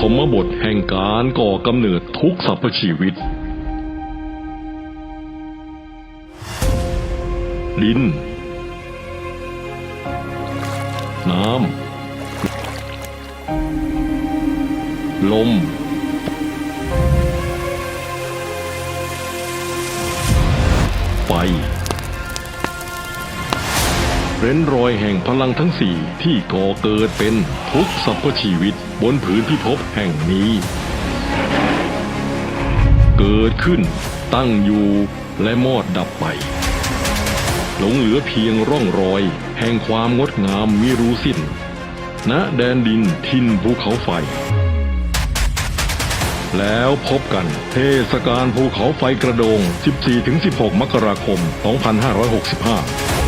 ฐมบทแห่งการก่อกำเนิดทุกสรรพชีวิต ดิน น้ำ ลม ไฟ เร้นรอยแห่งพลังทั้งสี่ที่ก่อเกิดเป็นทุกสรรพชีวิตบนผืนพิภพแห่งนี้ เกิดขึ้น ตั้งอยู่และมอดดับไป หลงเหลือเพียงร่องรอย แห่งความงดงามมิรู้สิ้นณแดนดินทินภูเขาไฟ แล้วพบกันเทศกาลภูเขาไฟกระโดง 14-16 มกราคม 2565